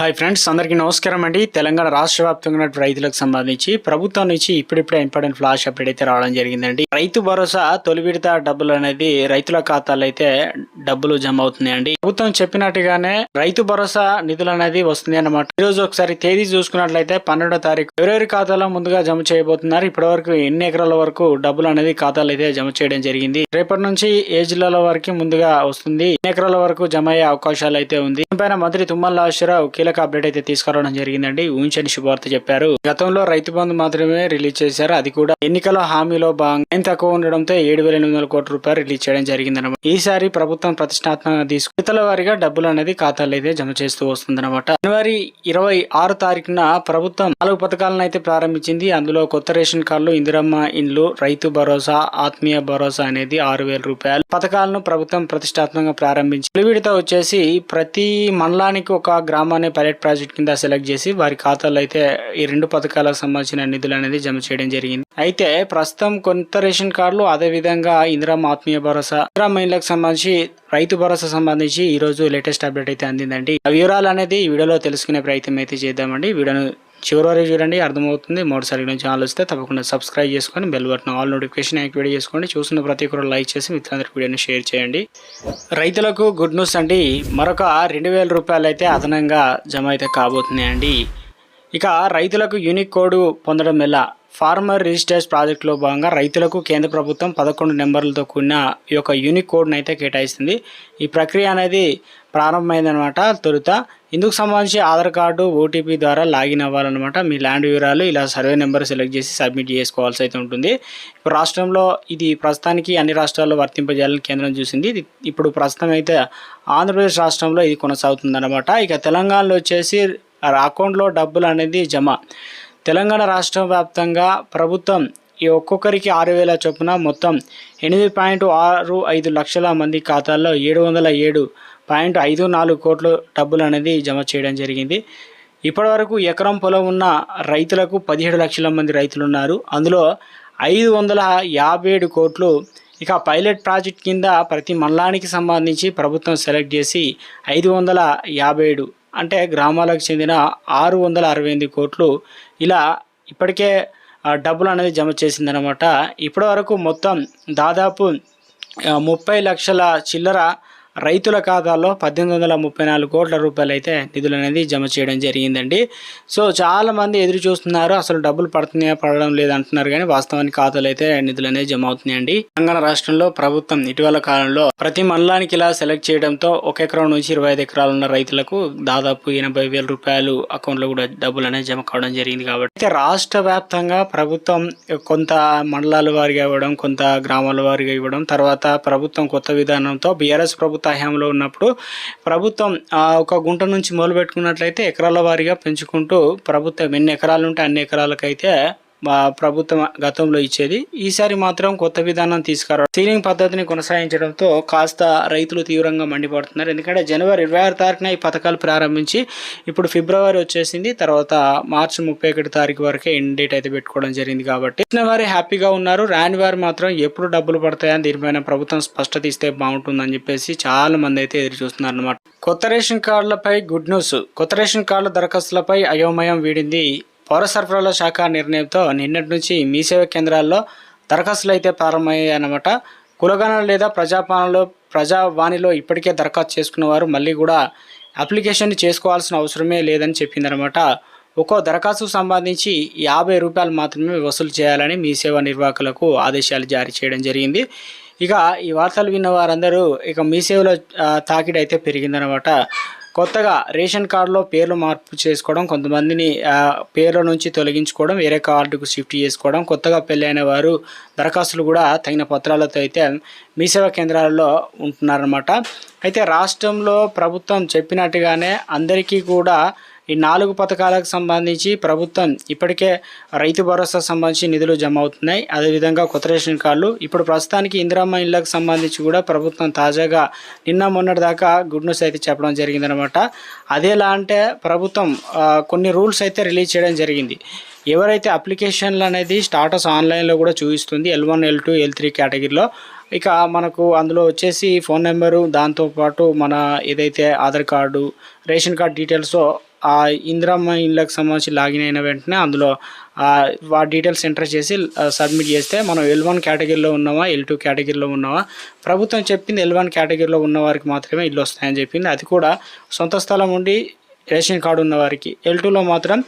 Hi friends అందరికీ నమస్కారం అండి. తెలంగాణ రాష్ట్ర వ్యాప్తంగా రైతులకు సంబంధించి ప్రభుత్వం నుంచి ఇప్పుడిప్పుడే ఇంపార్టెంట్ ఫ్లాష్ అప్డేట్ అయితే రావడం జరిగిందండి. రైతు భరోసా తొలి విడత డబ్బులు అనేది రైతుల ఖాతాలో అయితే డబ్బులు జమ అవుతున్నాయండి. ప్రభుత్వం చెప్పినట్టుగానే రైతు భరోసా నిధులు అనేది వస్తుంది అనమాట ఈ రోజు ఒకసారి తేదీ చూసుకున్నట్లయితే పన్నెండో తారీఖు ఎవరెవరి ఖాతాలో ముందుగా జమ చేయబోతున్నారు. ఇప్పటి వరకు ఎన్ని ఎకరాల వరకు డబ్బులు అనేది ఖాతాలు అయితే జమ చేయడం జరిగింది. రేపటి నుంచి ఏ జిల్లాల వరకు ముందుగా వస్తుంది ఎన్ని ఎకరాల వరకు జమ అయ్యే అవకాశాలు అయితే ఉంది. దీనిపైన మంత్రి తుమ్మల నాగేశ్వరరావు కీలక అప్డేట్ అయితే తీసుకురావడం జరిగిందండి. ఊహించని శుభార్త చెప్పారు. గతంలో రైతు బంధు మాత్రమే రిలీజ్ చేశారు. అది కూడా ఎన్నికల హామీలో భాగంగా తక్కువ ఉండడంతో ఏడు వేల ఎనిమిది వందల కోట్ల రూపాయలు రిలీజ్ చేయడం జరిగిందనమాట ఈసారి ప్రభుత్వం ప్రతిష్టాత్మకంగా తీసుకు విడతల వారీగా డబ్బులు అనేది ఖాతాలో అయితే జమ చేస్తూ వస్తుందన్నమాట. జనవరి ఇరవై ఆరు తారీఖున ప్రభుత్వం నాలుగు పథకాలను అయితే ప్రారంభించింది. అందులో కొత్త రేషన్ కార్డులు ఇందిరమ్మ ఇండ్లు రైతు భరోసా ఆత్మీయ భరోసా అనేది ఆరు వేల రూపాయలు. పథకాలను ప్రభుత్వం ప్రతిష్టాత్మకంగా ప్రారంభించి తొలి విడత వచ్చేసి ప్రతి మండలానికి ఒక గ్రామాన్ని పైలట్ ప్రాజెక్ట్ కింద సెలెక్ట్ చేసి వారి ఖాతాలో అయితే ఈ రెండు పథకాలకు సంబంధించిన నిధులు అనేది జమ చేయడం జరిగింది. అయితే ప్రస్తుతం కొత్త రేషన్ కార్డులు అదే విధంగా ఇందిరమ్మ ఆత్మీయ భరోసా ఇందిరా మహిళలకు సంబంధించి రైతు భరోసా సంబంధించి ఈ రోజు లేటెస్ట్ అప్డేట్ అయితే అందిందండి. ఆ వివరాలు అనేది ఈ వీడియోలో తెలుసుకునే ప్రయత్నం అయితే చేద్దామండి. వీడియోను చివరి వరకు చూడండి అర్థమవుతుంది. మూడుసారి నుంచి ఆలోచిస్తే తప్పకుండా సబ్స్క్రైబ్ చేసుకొని bell button all notification activate చేసుకోండి. చూసిన ప్రతి ఒక్కరు లైక్ చేసి మిత్రులందరికీ వీడియోని షేర్ చేయండి. రైతులకు గుడ్ న్యూస్ అండి. మరొక రెండు వేల రూపాయలు అయితే అదనంగా జమ అయితే కాబోతున్నాయండి. ఇక రైతులకు యూనిక్ కోడ్ పొందడం ఎలా? ఫార్మర్ రిజిస్టర్స్ ప్రాజెక్టులో భాగంగా రైతులకు కేంద్ర ప్రభుత్వం పదకొండు నెంబర్లతో కూడిన ఈ యొక్క యూనిక్ కోడ్ని అయితే కేటాయిస్తుంది. ఈ ప్రక్రియ అనేది ప్రారంభమైందనమాట తొలుత. ఇందుకు సంబంధించి ఆధార్ కార్డు ఓటీపీ ద్వారా లాగిన్ అవ్వాలన్నమాట. మీ ల్యాండ్ వివరాలు ఇలా సర్వే నెంబర్ సెలెక్ట్ చేసి సబ్మిట్ చేసుకోవాల్సి అయితే ఉంటుంది. ఇప్పుడు రాష్ట్రంలో ఇది ప్రస్తుతానికి అన్ని రాష్ట్రాల్లో వర్తింపజేయాలని కేంద్రం చూసింది. ఇప్పుడు ప్రస్తుతం అయితే ఆంధ్రప్రదేశ్ రాష్ట్రంలో ఇది కొనసాగుతుందన్నమాట. ఇక తెలంగాణలో వచ్చేసి అకౌంట్లో డబ్బులు అనేది జమ. తెలంగాణ రాష్ట్ర వ్యాప్తంగా ప్రభుత్వం ఈ ఒక్కొక్కరికి ఆరు వేల చొప్పున మొత్తం ఎనిమిది పాయింట్ ఆరు ఐదు లక్షల మంది ఖాతాల్లో ఏడు వందల ఏడు పాయింట్ ఐదు నాలుగు కోట్ల డబ్బులు అనేది జమ చేయడం జరిగింది. ఇప్పటివరకు ఎకరం పొలం ఉన్న రైతులకు పదిహేడు లక్షల మంది రైతులు ఉన్నారు అందులో ఐదు వందల యాభై ఏడు కోట్లు ఇక పైలట్ ప్రాజెక్ట్ కింద ప్రతి మండలానికి సంబంధించి ప్రభుత్వం సెలెక్ట్ చేసి ఐదు వందల యాభై ఏడు అంటే గ్రామాలకు చెందిన ఆరు వందల అరవై ఎనిమిది కోట్లు ఇలా ఇప్పటికే డబ్బులు అనేది జమ చేసిందనమాట ఇప్పటి వరకు మొత్తం దాదాపు ముప్పై లక్షల చిల్లర రైతుల ఖాతాల్లో పద్దెనిమిది వందల ముప్పై నాలుగు కోట్ల రూపాయలు అయితే నిధులు అనేది జమ చేయడం జరిగిందండి. సో చాలా మంది ఎదురు చూస్తున్నారు అసలు డబ్బులు పడుతున్నాయా పడడం లేదంటున్నారు కానీ వాస్తవానికి ఖాతాలు అయితే నిధులు అనేది జమ అవుతున్నాయండి. తెలంగాణ రాష్ట్రంలో ప్రభుత్వం ఇటీవల కాలంలో ప్రతి మండలానికి ఇలా సెలెక్ట్ చేయడంతో ఒక ఎకరం నుంచి ఇరవై ఐదు ఎకరాలు ఉన్న రైతులకు దాదాపు ఎనభై వేల రూపాయలు అకౌంట్లో కూడా డబ్బులు అనేది జమ కావడం జరిగింది కాబట్టి. అయితే రాష్ట్ర వ్యాప్తంగా ప్రభుత్వం కొంత మండలాల వారిగా ఇవ్వడం కొంత గ్రామాల వారిగా ఇవ్వడం తర్వాత ప్రభుత్వం కొత్త విధానంతో బీఆర్ఎస్ ప్రభుత్వం హయాంలో ఉన్నప్పుడు ప్రభుత్వం ఒక గుంట నుంచి మొదలు పెట్టుకున్నట్లయితే ఎకరాల వారీగా పెంచుకుంటూ ప్రభుత్వం ఎన్ని ఎకరాలు ఉంటే అన్ని ఎకరాలకైతే ప్రభుత్వం గతంలో ఇచ్చేది. ఈసారి మాత్రం కొత్త విధానం తీసుకురావడం సీలింగ్ పద్ధతిని కొనసాగించడంతో కాస్త రైతులు తీవ్రంగా మండిపడుతున్నారు. ఎందుకంటే జనవరి ఇరవై ఆరు తారీఖున ఈ పథకాలు ప్రారంభించి ఇప్పుడు ఫిబ్రవరి వచ్చేసింది. తర్వాత మార్చి ముప్పై ఒకటి తారీఖు వరకే ఎండ్ డేట్ అయితే పెట్టుకోవడం జరిగింది కాబట్టి. ఇచ్చిన వారు హ్యాపీగా ఉన్నారు. రాని వారు మాత్రం ఎప్పుడు డబ్బులు పడతాయని దీనిపైన ప్రభుత్వం స్పష్టత ఇస్తే బాగుంటుందని చెప్పేసి చాలా మంది అయితే ఎదురు చూస్తున్నారు అనమాట కొత్త రేషన్ కార్డులపై గుడ్ న్యూస్. కొత్త రేషన్ కార్డుల దరఖాస్తులపై అయోమయం వీడింది పౌర సరఫరాల శాఖ నిర్ణయంతో నిన్నటి నుంచి మీ సేవ కేంద్రాల్లో దరఖాస్తులు అయితే ప్రారంభమయ్యాయి అన్నమాట కులగణన లేదా ప్రజాపాలనలో ప్రజావాణిలో ఇప్పటికే దరఖాస్తు చేసుకున్న వారు మళ్ళీ కూడా అప్లికేషన్ చేసుకోవాల్సిన అవసరమే లేదని చెప్పిందనమాట ఒక్కో దరఖాస్తుకు సంబంధించి యాభై రూపాయలు మాత్రమే వసూలు చేయాలని మీ సేవ నిర్వాహకులకు ఆదేశాలు జారీ చేయడం జరిగింది. ఇక ఈ వార్తలు విన్న వారందరూ ఇక మీ సేవలో తాకిడి అయితే పెరిగిందనమాట కొత్తగా రేషన్ కార్డులో పేర్లు మార్పు చేసుకోవడం కొంతమందిని పేర్ల నుంచి తొలగించుకోవడం వేరే కార్డుకు షిఫ్ట్ చేసుకోవడం కొత్తగా పెళ్ళైన వారు దరఖాస్తులు కూడా తగిన పత్రాలతో అయితే మీ సేవా కేంద్రాలలో ఉంటున్నారనమాట అయితే రాష్ట్రంలో ప్రభుత్వం చెప్పినట్టుగానే అందరికీ కూడా ఈ నాలుగు పథకాలకు సంబంధించి ప్రభుత్వం ఇప్పటికే రైతు భరోసా సంబంధించి నిధులు జమ అవుతున్నాయి అదేవిధంగా కొత్త రేషన్ కార్డులు. ఇప్పుడు ప్రస్తుతానికి ఇందిరామ్మ ఇళ్ళకు సంబంధించి కూడా ప్రభుత్వం తాజాగా నిన్న మొన్నటి దాకా గుడ్ న్యూస్ అయితే చెప్పడం జరిగిందనమాట అదేలా అంటే ప్రభుత్వం కొన్ని రూల్స్ అయితే రిలీజ్ చేయడం జరిగింది. ఎవరైతే అప్లికేషన్లు అనేది స్టాటస్ ఆన్లైన్లో కూడా చూపిస్తుంది. L one L two L three కేటగిరీలో. ఇక మనకు అందులో వచ్చేసి ఫోన్ నెంబరు దాంతోపాటు మన ఏదైతే Aadhaar card ration card details ఆ ఇందిరమ్మ ఇళ్ళకి సంబంధించి లాగిన్ అయిన వెంటనే అందులో ఆ, డీటెయిల్స్ ఎంటర్ చేసి సబ్మిట్ చేస్తే మనం ఎల్ వన్ కేటగిరీలో ఉన్నామా ఎల్ టూ కేటగిరీలో ఉన్నామా? ప్రభుత్వం చెప్పింది ఎల్ వన్ కేటగిరీలో ఉన్న వారికి మాత్రమే ఇల్లు వస్తాయని చెప్పింది. అది కూడా సొంత స్థలం ఉండి రేషన్ కార్డు ఉన్న వారికి. ఎల్ టూలో మాత్రం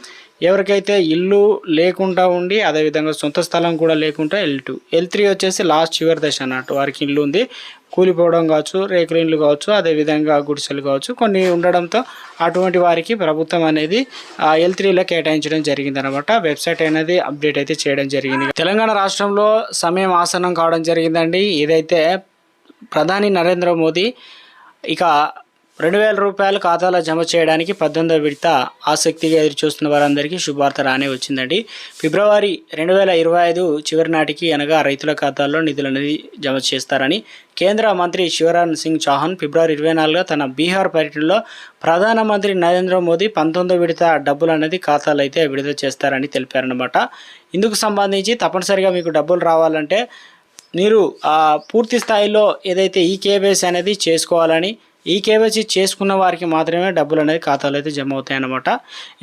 ఎవరికైతే ఇల్లు లేకుండా ఉండి అదేవిధంగా సొంత స్థలం కూడా లేకుండా ఎల్ టూ ఎల్ త్రీ వచ్చేసి లాస్ట్ చివరి దశ అన్నట్టు. వారికి ఇల్లు ఉంది. కూలిపోవడం కావచ్చు రేకుల ఇండ్లు కావచ్చు అదేవిధంగా గుడిసెలు కావచ్చు. కొన్ని ఉండడంతో అటువంటి వారికి ప్రభుత్వం అనేది ఎల్ త్రీలో కేటాయించడం జరిగింది అనమాట వెబ్సైట్ అనేది అప్డేట్ అయితే చేయడం జరిగింది. తెలంగాణ రాష్ట్రంలో సమయం ఆసనం కావడం జరిగిందండి. ఏదైతే ప్రధాని నరేంద్ర మోదీ ఇక రెండు వేల రూపాయలు ఖాతాలో జమ చేయడానికి పద్దెనిమిదో విడత ఆసక్తిగా ఎదురుచూస్తున్న వారందరికీ శుభార్త రానే వచ్చిందండి. ఫిబ్రవరి రెండు వేల ఇరవై ఐదు చివరి నాటికి అనగా రైతుల ఖాతాల్లో నిధులు అనేది జమ చేస్తారని కేంద్ర మంత్రి శివరాజ్ సింగ్ చౌహాన్ ఫిబ్రవరి ఇరవై నాలుగులో తన బీహార్ పర్యటనలో ప్రధానమంత్రి నరేంద్ర మోదీ పంతొమ్మిదో విడత డబ్బులు అనేది ఖాతాలో అయితే విడుదల చేస్తారని తెలిపారనమాట ఇందుకు సంబంధించి తప్పనిసరిగా మీకు డబ్బులు రావాలంటే మీరు ఆ, పూర్తి స్థాయిలో ఏదైతే ఈ కేవైసీ అనేది చేసుకోవాలని ఈ కేవైసీ చేసుకున్న వారికి మాత్రమే డబ్బులు అనేది ఖాతాలో అయితే జమ అవుతాయి అన్నమాట.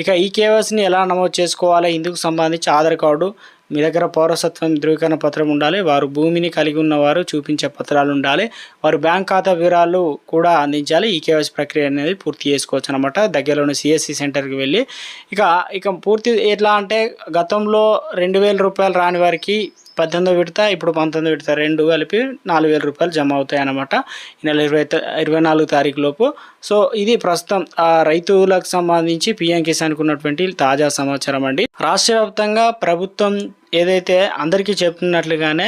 ఇక ఈ కేవైసీని ఎలా నమోదు చేసుకోవాలి? ఇందుకు సంబంధించి ఆధార్ కార్డు మీ దగ్గర పౌరసత్వం ధృవీకరణ పత్రం ఉండాలి వారు భూమిని కలిగి ఉన్నవారు చూపించే పత్రాలు ఉండాలి వారు బ్యాంక్ ఖాతా వివరాలు కూడా అందించాలి ఈ కేవైసీ ప్రక్రియ అనేది పూర్తి చేసుకోవచ్చు అనమాట దగ్గరలోని సిఎస్సి సెంటర్కి వెళ్ళి. ఇక ఇక పూర్తి ఎట్లా అంటే గతంలో రెండు వేల రూపాయలు రాని వారికి పద్దెనిమిదో విడత ఇప్పుడు పంతొమ్మిదో విడత రెండు కలిపి నాలుగు వేల రూపాయలు జమ అవుతాయి అన్నమాట. ఈ నెల ఇరవై త- ఇరవై నాలుగు తారీఖు లోపు. సో ఇది ప్రస్తుతం ఆ రైతులకు సంబంధించి పిఎం కిసాన్కు ఉన్నటువంటి తాజా సమాచారం అండి. రాష్ట్ర ప్రభుత్వం ఏదైతే అందరికీ చెప్తున్నట్లుగానే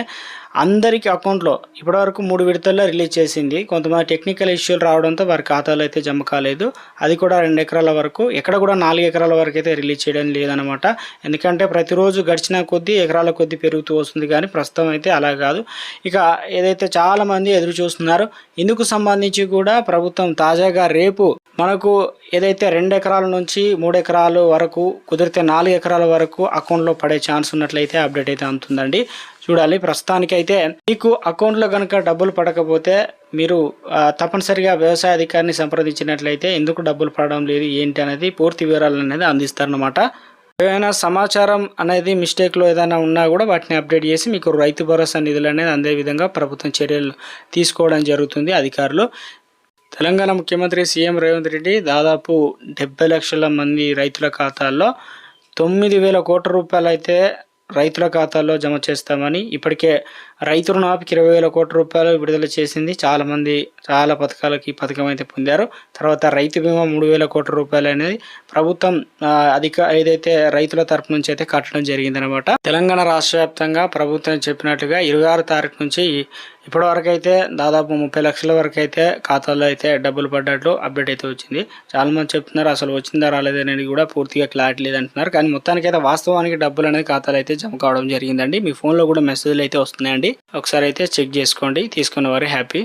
అందరికి అకౌంట్లో ఇప్పటివరకు మూడు విడతల్లో రిలీజ్ చేసింది. కొంతమంది టెక్నికల్ ఇష్యూలు రావడంతో వారి ఖాతాలో అయితే జమ కాలేదు. అది కూడా రెండు ఎకరాల వరకు ఎక్కడ కూడా నాలుగు ఎకరాల వరకు అయితే రిలీజ్ చేయడం లేదనమాట ఎందుకంటే ప్రతిరోజు గడిచిన కొద్దీ ఎకరాల కొద్దీ పెరుగుతూ వస్తుంది కానీ ప్రస్తుతం అయితే అలా కాదు. ఇక ఏదైతే చాలామంది ఎదురు చూస్తున్నారు ఇందుకు సంబంధించి కూడా ప్రభుత్వం తాజాగా రేపు మనకు ఏదైతే రెండు ఎకరాల నుంచి మూడు ఎకరాల వరకు కుదిరితే నాలుగు ఎకరాల వరకు అకౌంట్లో పడే ఛాన్స్ ఉన్నట్లయితే అప్డేట్ అయితే అందుతుందండి. చూడాలి. ప్రస్తుతానికైతే మీకు అకౌంట్లో కనుక డబ్బులు పడకపోతే మీరు తప్పనిసరిగా వ్యవసాయ అధికారిని సంప్రదించినట్లయితే ఎందుకు డబ్బులు పడడం లేదు ఏంటి అనేది పూర్తి వివరాలు అనేది అందిస్తారనమాట ఏదైనా సమాచారం అనేది మిస్టేక్లో ఏదైనా ఉన్నా కూడా వాటిని అప్డేట్ చేసి మీకు రైతు భరోసా నిధులు అనేది అందే విధంగా ప్రభుత్వం చర్యలు తీసుకోవడం జరుగుతుంది అధికారులు. తెలంగాణ ముఖ్యమంత్రి సీఎం రేవంత్ రెడ్డి దాదాపు డెబ్బై లక్షల మంది రైతుల ఖాతాల్లో తొమ్మిది వేల కోట్ల రూపాయలు అయితే రైతుల ఖాతాల్లో జమ చేస్తామని ఇప్పటికే రైతు రుణాపికి ఇరవై వేల కోట్ల రూపాయలు విడుదల చేసింది. చాలామంది చాలా పథకాలకి పథకం అయితే పొందారు. తర్వాత రైతు బీమా మూడు వేల కోట్ల రూపాయలు అనేది ప్రభుత్వం అధిక ఏదైతే రైతుల తరపు నుంచి అయితే కట్టడం జరిగిందనమాట. తెలంగాణ రాష్ట్ర వ్యాప్తంగా ప్రభుత్వం చెప్పినట్టుగా ఇరవై ఆరు తారీఖు నుంచి ఇప్పటి వరకు అయితే దాదాపు ముప్పై లక్షల వరకు అయితే ఖాతాలో అయితే డబ్బులు పడ్డట్లు అప్డేట్ అయితే వచ్చింది. చాలామంది చెప్తున్నారు అసలు వచ్చిందా రాలేదనేది కూడా పూర్తిగా క్లారిటీ లేదంటున్నారు. కానీ మొత్తానికి అయితే వాస్తవానికి డబ్బులు అనేది ఖాతాలో అయితే జమ కావడం జరిగిందండి. మీ ఫోన్లో కూడా మెసేజ్లు అయితే వస్తున్నాయండి. ఒకసారి అయితే చెక్ చేసుకోండి తీసుకున్న వారు హ్యాపీ.